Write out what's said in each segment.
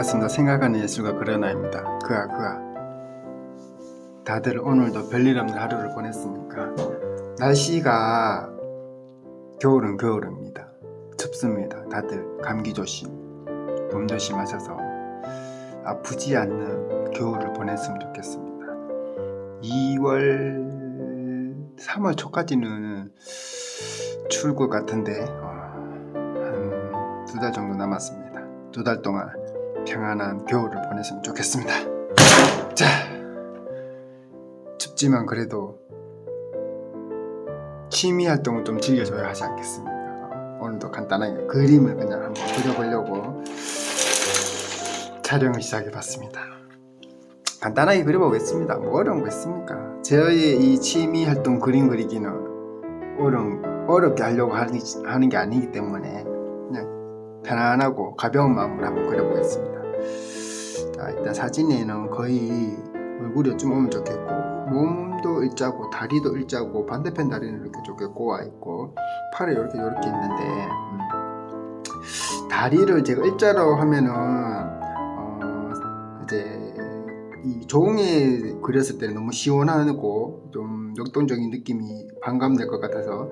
반갑습니다. 생각하는 예술가 그러나입니다. 그아 그아. 다들 오늘도 별일 없는 하루를 보냈습니까? 날씨가 겨울은 겨울입니다. 춥습니다. 다들 감기 조심, 몸 조심하셔서 아프지 않는 겨울을 보냈으면 좋겠습니다. 2월, 3월 초까지는 것 같은데 한 두 달 정도 남았습니다. 두 달 동안 평안한 겨울을 보냈으면 좋겠습니다. 자, 춥지만 그래도 취미 활동을 좀 즐겨줘야 하지 않겠습니까? 어, 오늘도 간단하게 그림을 그냥 한번 그려보려고 촬영을 시작해봤습니다. 간단하게 그려보겠습니다. 뭐 어려운 거 있습니까? 저의 이 취미 활동 그림 그리기는 어려운, 어렵게 하려고 하는, 게 아니기 때문에 편안하고 가벼운 마음으로 한번 그려보겠습니다. 자, 일단 사진에는 거의 얼굴이 좀 오면 좋겠고 몸도 일자고 다리도 일자고 반대편 다리는 이렇게 좋게 꼬아 있고 팔에 이렇게 이렇게 있는데 음, 다리를 제가 일자로 하면은 어, 이제 이 종이에 그렸을 때는 너무 시원하고 좀 역동적인 느낌이 반감될 것 같아서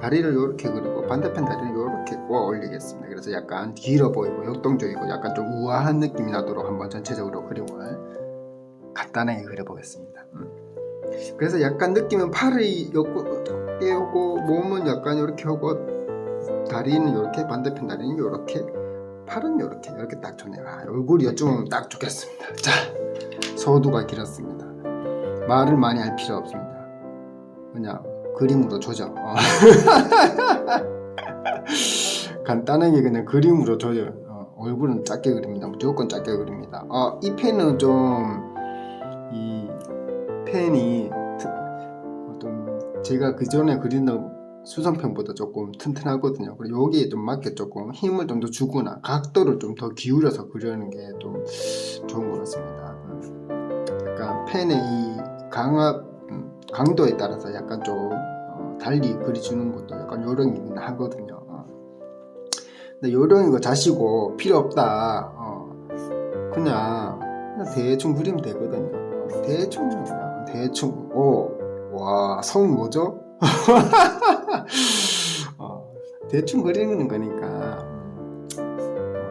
다리를 이렇게 그리고 반대편 다리를 이렇게 꼬아 올리겠습니다. 그래서 약간 길어 보이고 역동적이고 약간 좀 우아한 느낌이 나도록 한번 전체적으로 그림을 간단하게 그려보겠습니다. 음. 그래서 약간 느낌은 팔이 이렇게 오고 몸은 약간 이렇게 오고 다리는 이렇게 반대편 다리는 이렇게 팔은 이렇게 이렇게 딱 좋네요. 아, 얼굴이 요쯤은 딱 좋겠습니다. 자 소두가 길었습니다. 말을 많이 할 필요 없습니다. 그냥 그림으로 조져. 어. 간단하게 그냥 그림으로 조져. 어, 얼굴은 작게 그립니다. 무조건 작게 그립니다. 아, 이 펜은 좀 이 펜이 트- 어떤 제가 그 전에 그리는 수선펜보다 조금 튼튼하거든요. 그리고 여기에 좀 맞게 조금 힘을 좀 더 주거나 각도를 좀 더 기울여서 그리는 게 좀 좋은 것 같습니다. 음, 약간 펜의 이 강압 음, 강도에 따라서 약간 좀 어, 달리 그려주는 것도 약간 요령이긴 하거든요. 어. 근데 요령인 거 자시고 필요 없다. 어, 그냥, 그냥 대충 그리면 되거든요. 어, 대충 그냥 대충 오와성 뭐죠? 어, 대충 그리는 거니까 음,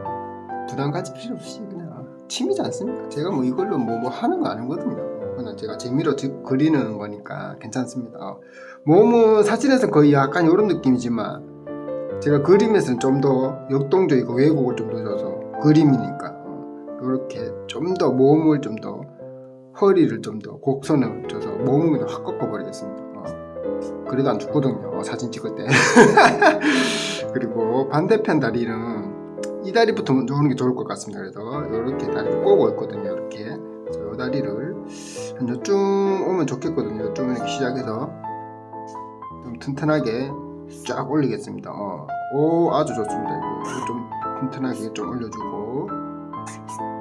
어, 부담 가질 필요 없이 그냥 취미지 않습니까? 제가 뭐 이걸로 뭐, 뭐 하는 거 아니거든요. 그냥 제가 재미로 드- 그리는 거니까 괜찮습니다. 어, 몸은 사진에서 거의 약간 이런 느낌이지만 제가 그림에서는 좀 더 역동적이고 왜곡을 좀 더 줘서 그림이니까 이렇게 좀 더 몸을 좀 더 허리를 좀 더 곡선을 줘서 몸을 그냥 확 꺾어버리겠습니다. 어. 그래도 안 죽거든요. 어, 사진 찍을 때. 그리고 반대편 다리는 이 다리부터 먼저 오는 게 좋을 것 같습니다. 그래서 이렇게 다리를 꼬고 있거든요. 이렇게. 이 다리를 한 요쯤 오면 좋겠거든요. 요쯤 이렇게 시작해서 좀 튼튼하게 쫙 올리겠습니다. 어. 오 아주 좋습니다. 좀 튼튼하게 좀 올려주고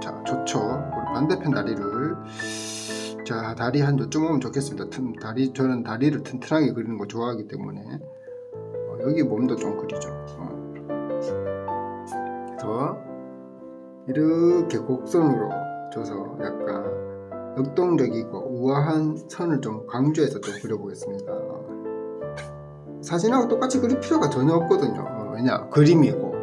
자 좋죠. 우리 반대편 다리를 자 다리 한 요쯤 오면 좋겠습니다. 튼, 다리 저는 다리를 튼튼하게 그리는 거 좋아하기 때문에 어, 여기 몸도 좀 그리죠. 어. 그래서 이렇게 곡선으로 줘서 약간 역동적이고 우아한 선을 좀 강조해서 좀 그려보겠습니다. 사진하고 똑같이 그릴 필요가 전혀 없거든요. 어, 왜냐 그림이고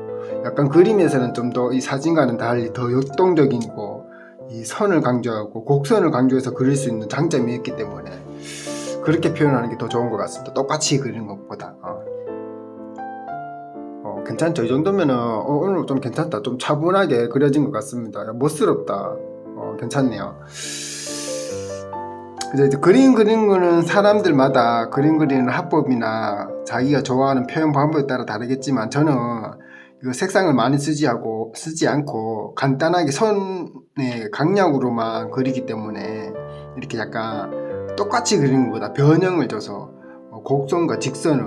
약간 그림에서는 좀 더 이 사진과는 달리 더 역동적이고 이 선을 강조하고 곡선을 강조해서 그릴 수 있는 장점이 있기 때문에 그렇게 표현하는 게 더 좋은 것 같습니다. 똑같이 그리는 것보다. 어. 어, 괜찮죠? 이 정도면은 어, 오늘 좀 괜찮다. 좀 차분하게 그려진 것 같습니다. 야, 멋스럽다. 어, 괜찮네요. 이제 그림 그리는 거는 사람들마다 그림 그리는 합법이나 자기가 좋아하는 표현 방법에 따라 다르겠지만 저는 이거 색상을 많이 쓰지 하고 쓰지 않고 간단하게 선의 강약으로만 그리기 때문에 이렇게 약간 똑같이 그리는 것보다 변형을 줘서 어, 곡선과 직선을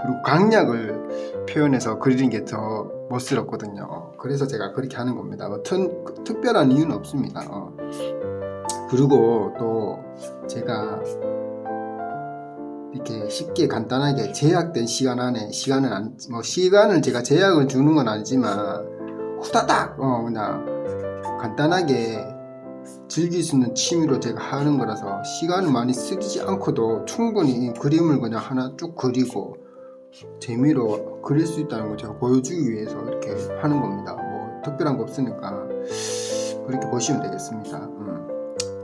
그리고 강약을 표현해서 그리는 게 더 멋스럽거든요. 그래서 제가 그렇게 하는 겁니다. 뭐 튼- 특별한 이유는 없습니다. 어. 그리고 또 제가 이렇게 쉽게 간단하게 제약된 시간 안에 시간을 안, 뭐 시간을 제가 제약을 주는 건 아니지만 후다닥 어 그냥 간단하게 즐길 수 있는 취미로 제가 하는 거라서 시간을 많이 쓰지 않고도 충분히 이 그림을 그냥 하나 쭉 그리고 재미로 그릴 수 있다는 걸 제가 보여주기 위해서 이렇게 하는 겁니다. 뭐 특별한 거 없으니까 그렇게 보시면 되겠습니다. 음.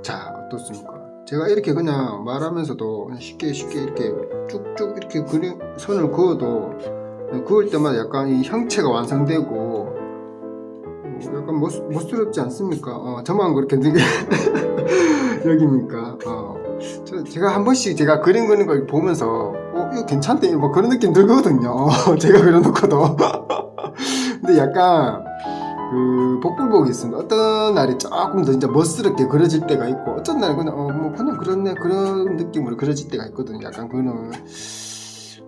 자 어떻습니까? 제가 이렇게 그냥 말하면서도 쉽게 쉽게 이렇게 쭉쭉 이렇게 그림 선을 그어도 그을 때마다 약간 이 형체가 완성되고 어, 약간 멋, 멋스럽지 않습니까? 어, 저만 그렇게 느끼 여기니까 어. 저, 제가 한 번씩 제가 그림 그리는 걸 보면서 어 이거 괜찮대 뭐 그런 느낌 들거든요 제가 그려놓고도 근데 약간 그 복불복이 있습니다 어떤 날이 조금 더 진짜 멋스럽게 그려질 때가 있고 어떤 날은 그냥 어, 뭐 그냥 그렇네 그런 느낌으로 그려질 때가 있거든요 약간 그거는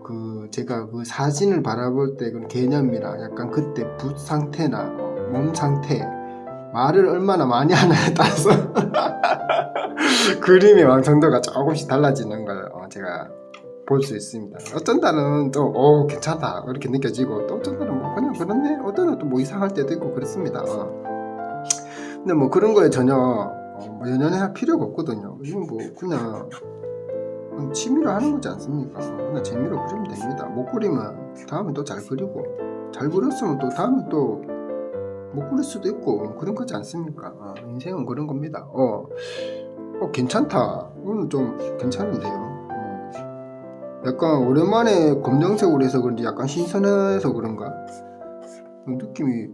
그 제가 그 사진을 바라볼 때 그 개념이랑 약간 그때 붓 상태나 어, 몸 상태 말을 얼마나 많이 하냐에 따라서 그림의 완성도가 조금씩 달라지는 걸 어, 제가 볼 수 있습니다. 어떤 날은 또, 어, 괜찮다. 이렇게 느껴지고, 또 어떤 날은 뭐, 그냥 그렇네. 뭐 이상할 때도 있고, 그렇습니다. 어. 근데 뭐 그런 거에 전혀, 어, 뭐 연연할 필요가 없거든요. 이건 뭐, 그냥, 취미로 하는 거지 않습니까? 어, 그냥 재미로 그리면 됩니다. 못 그리면 다음에 또 잘 그리고, 잘 그렸으면 또 다음에 또 못 그릴 수도 있고, 그런 거지 않습니까? 어, 인생은 그런 겁니다. 어, 어, 괜찮다. 오늘 좀 괜찮은데요. 어. 약간 오랜만에 검정색으로 해서 그런지 약간 신선해서 그런가? 느낌이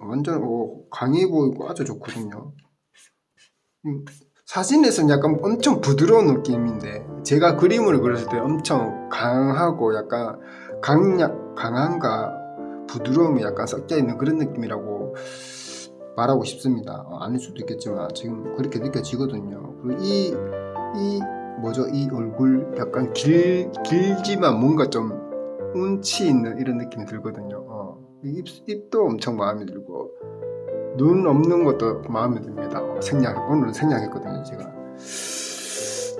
완전 어, 강해 보이고 아주 좋거든요. 음, 사진에서는 약간 엄청 부드러운 느낌인데 제가 그림을 그렸을 때 엄청 강하고 약간 강약 강함과 부드러움이 약간 섞여 있는 그런 느낌이라고 말하고 싶습니다. 어, 아닐 수도 있겠지만 지금 그렇게 느껴지거든요. 그리고 이, 이 뭐죠? 이 얼굴 약간 길, 길지만 뭔가 좀 운치 있는 이런 느낌이 들거든요. 어, 이 입, 입도 엄청 마음에 들고 눈 없는 것도 마음에 듭니다. 어, 생략 오늘은 생략했거든요. 제가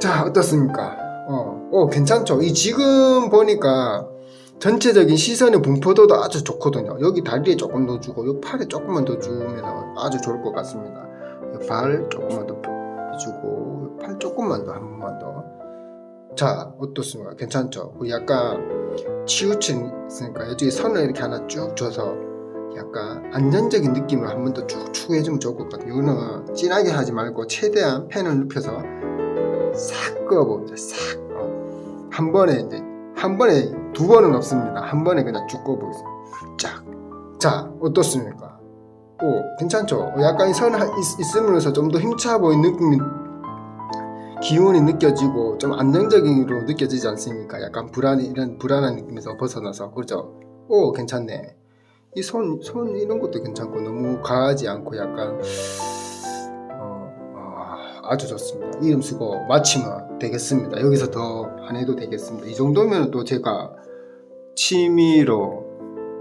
자 어떻습니까? 어, 어 괜찮죠? 이 지금 보니까 전체적인 시선의 분포도도 아주 좋거든요. 여기 다리에 조금 더 주고, 이 팔에 조금만 더 주면 아주 좋을 것 같습니다. 이발 조금만 더 주고, 이팔 조금만 더, 한 번만 더. 자, 어떻습니까? 괜찮죠? 약간 있으니까 이쪽에 선을 이렇게 하나 쭉 줘서 약간 안전적인 느낌을 한 번 더 쭉쭉 해주면 좋을 것 같아요. 이거는 진하게 하지 말고 최대한 펜을 눕혀서 싹 그어보자. 싹. 어. 한 번에 이제 한 번에 두 번은 없습니다. 한 번에 그냥 쭉 꺼보겠습니다. 쫙. 자, 어떻습니까? 오, 괜찮죠? 어, 약간 이 선 있으면서 좀더 힘차 보이는 느낌이, 기운이 느껴지고, 좀 안정적으로 느껴지지 않습니까? 약간 불안, 이런 불안한 느낌에서 벗어나서, 그렇죠? 오, 괜찮네. 이 손, 손 이런 것도 괜찮고, 너무 과하지 않고, 약간, 어, 어, 아주 좋습니다. 이름 쓰고 마치면 되겠습니다. 여기서 더 안 해도 되겠습니다. 이 정도면 또 제가 취미로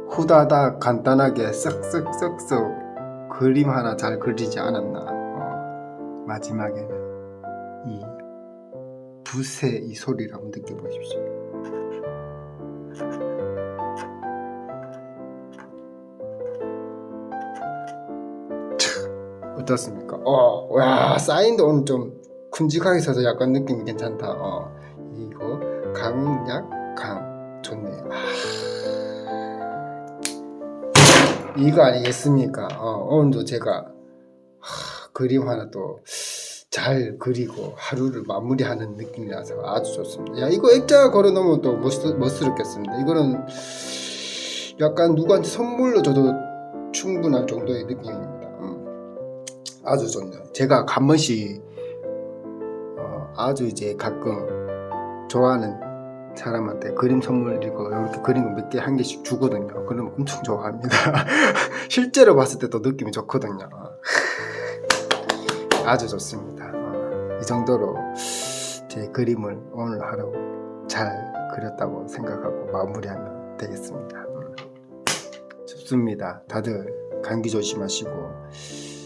후다닥 간단하게 쓱쓱쓱쓱 그림 하나 잘 그리지 않았나. 어, 마지막에는 이 붓의 이 소리를 한번 느껴보십시오. 어떻습니까? 어, 와, 사인도 오늘 좀 큼직하게 써서 약간 느낌이 괜찮다. 어, 이거 강약 강 좋네. 아, 이거 아니겠습니까? 어, 오늘도 제가 하, 그림 하나 또 잘 그리고 하루를 마무리하는 느낌이라서 아주 좋습니다. 야, 이거 액자 걸어 놓으면 또 멋스, 멋스럽겠습니다. 이거는 약간 누구한테 선물로 줘도 충분할 정도의 느낌입니다. 음, 아주 좋네요. 제가 한 번씩 어, 아주 이제 가끔 좋아하는 사람한테 그림 선물 이거 이렇게 그린 거몇개 한 개씩 주거든요. 그러면 엄청 좋아합니다. 실제로 봤을 때도 느낌이 좋거든요. 아주 좋습니다. 어, 이 정도로 제 그림을 오늘 하루 잘 그렸다고 생각하고 마무리하면 되겠습니다. 음, 좋습니다. 다들 감기 조심하시고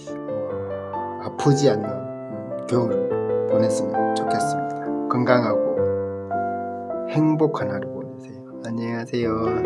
어, 아프지 않는 음, 겨울 보냈으면 좋겠습니다. 건강하고 행복한 하루 보내세요. 안녕히 가세요.